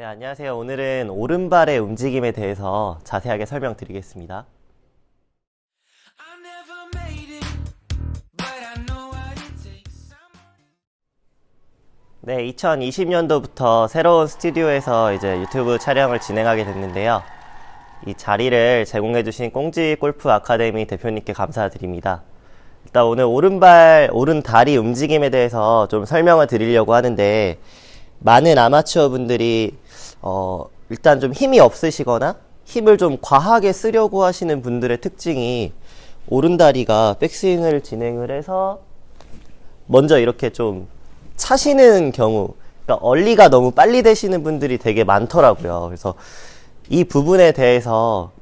네, 안녕하세요. 오늘은 오른발의 움직임에 대해서 자세하게 설명드리겠습니다. 네, 2020년도부터 새로운 스튜디오에서 이제 유튜브 촬영을 진행하게 됐는데요. 이 자리를 제공해주신 꽁지 골프 아카데미 대표님께 감사드립니다. 일단 오늘 오른발, 오른 다리 움직임에 대해서 좀 설명을 드리려고 하는데, 많은 아마추어 분들이, 어, 일단 좀 힘이 없으시거나, 힘을 좀 과하게 쓰려고 하시는 분들의 특징이, 오른다리가 백스윙을 진행을 해서, 먼저 이렇게 좀 차시는 경우, 그러니까 얼리가 너무 빨리 되시는 분들이 되게 많더라고요. 그래서 이 부분에 대해서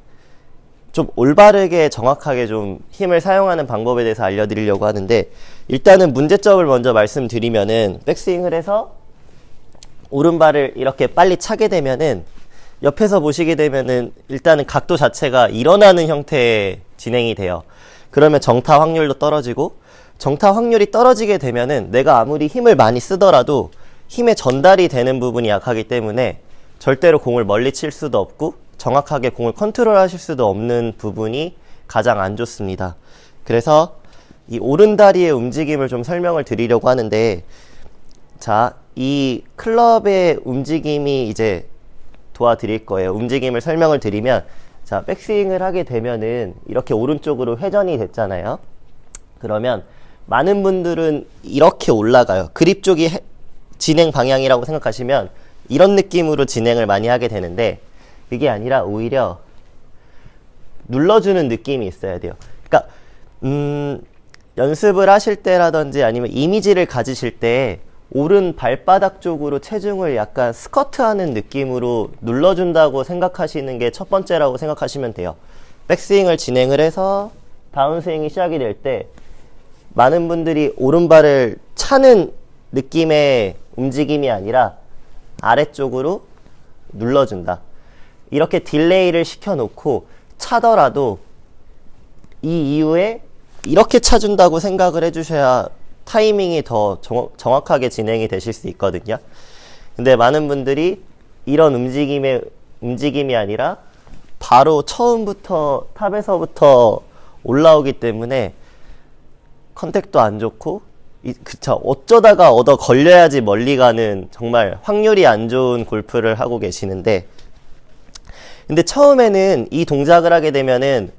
좀 올바르게 정확하게 좀 힘을 사용하는 방법에 대해서 알려드리려고 하는데, 일단은 문제점을 먼저 말씀드리면은, 백스윙을 해서 오른발을 이렇게 빨리 차게 되면은, 옆에서 보시게 되면은, 일단은 각도 자체가 일어나는 형태의 진행이 돼요. 그러면 정타 확률도 떨어지고, 정타 확률이 떨어지게 되면은 내가 아무리 힘을 많이 쓰더라도 힘의 전달이 되는 부분이 약하기 때문에 절대로 공을 멀리 칠 수도 없고 정확하게 공을 컨트롤 하실 수도 없는 부분이 가장 안 좋습니다. 그래서 이 오른다리의 움직임을 좀 설명을 드리려고 하는데 자, 이 클럽의 움직임이 이제 도와드릴 거예요. 움직임을 설명을 드리면 자, 백스윙을 하게 되면은 이렇게 오른쪽으로 회전이 됐잖아요. 그러면 많은 분들은 이렇게 올라가요. 그립 쪽이 해- 진행 방향이라고 생각하시면 이런 느낌으로 진행을 많이 하게 되는데 그게 아니라 오히려 눌러주는 느낌이 있어야 돼요. 그러니까 음, 연습을 하실 때라든지 아니면 이미지를 가지실 때 오른 발바닥 쪽으로 체중을 약간 스커트하는 느낌으로 눌러준다고 생각하시는 게 첫 번째라고 생각하시면 돼요. 백스윙을 진행을 해서 다운스윙이 시작이 될 때 많은 분들이 오른발을 차는 느낌의 움직임이 아니라 아래쪽으로 눌러준다. 이렇게 딜레이를 시켜놓고 차더라도 이 이후에 이렇게 차준다고 생각을 해주셔야 타이밍이 더 정, 정확하게 진행이 되실 수 있거든요. 근데 많은 분들이 이런 움직임의 움직임이 아니라 바로 처음부터 탑에서부터 올라오기 때문에 컨택도 안 좋고 이, 그쵸 어쩌다가 얻어 걸려야지 멀리 가는 정말 확률이 안 좋은 골프를 하고 계시는데 근데 처음에는 이 동작을 하게 되면은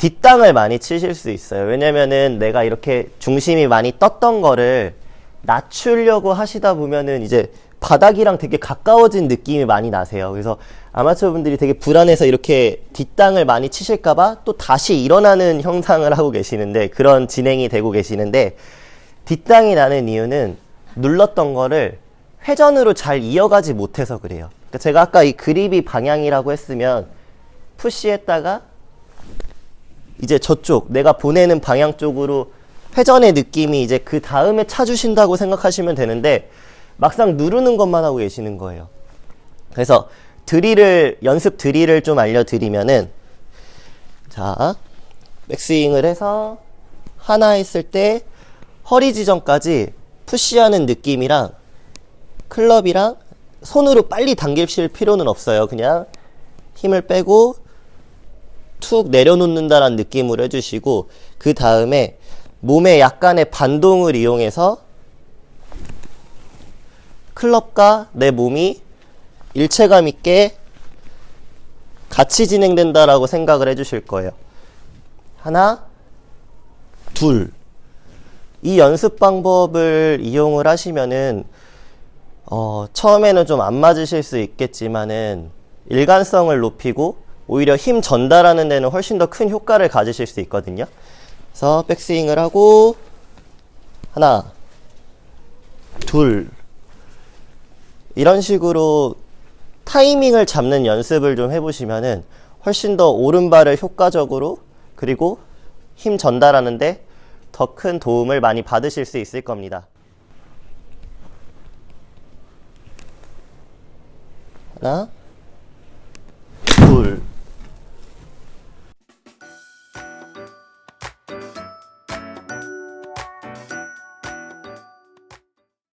뒷땅을 많이 치실 수 있어요. 왜냐면은 내가 이렇게 중심이 많이 떴던 거를 낮추려고 하시다 보면은 이제 바닥이랑 되게 가까워진 느낌이 많이 나세요. 그래서 아마추어 분들이 되게 불안해서 이렇게 뒷땅을 많이 치실까봐 또 다시 일어나는 형상을 하고 계시는데 그런 진행이 되고 계시는데 뒷땅이 나는 이유는 눌렀던 거를 회전으로 잘 이어가지 못해서 그래요. 그러니까 제가 아까 이 그립이 방향이라고 했으면 푸시했다가 이제 저쪽 내가 보내는 방향 쪽으로 회전의 느낌이 이제 그 다음에 차주신다고 생각하시면 되는데 막상 누르는 것만 하고 계시는 거예요. 그래서 드릴을 연습 드릴을 좀 알려드리면은 자 백스윙을 해서 하나 했을 때 허리 지점까지 푸시하는 느낌이랑 클럽이랑 손으로 빨리 당기실 필요는 없어요. 그냥 힘을 빼고 툭 내려놓는다라는 느낌으로 해주시고 그 다음에 몸에 약간의 반동을 이용해서 클럽과 내 몸이 일체감 있게 같이 진행된다라고 생각을 해주실 거예요. 하나, 둘. 이 연습 방법을 이용을 하시면은 어, 처음에는 좀 안 맞으실 수 있겠지만은 일관성을 높이고 오히려 힘 전달하는 데는 훨씬 더 큰 효과를 가지실 수 있거든요. 그래서 백스윙을 하고 하나, 둘 이런 식으로 타이밍을 잡는 연습을 좀 해보시면은 훨씬 더 오른발을 효과적으로 그리고 힘 전달하는데 더 큰 도움을 많이 받으실 수 있을 겁니다. 하나,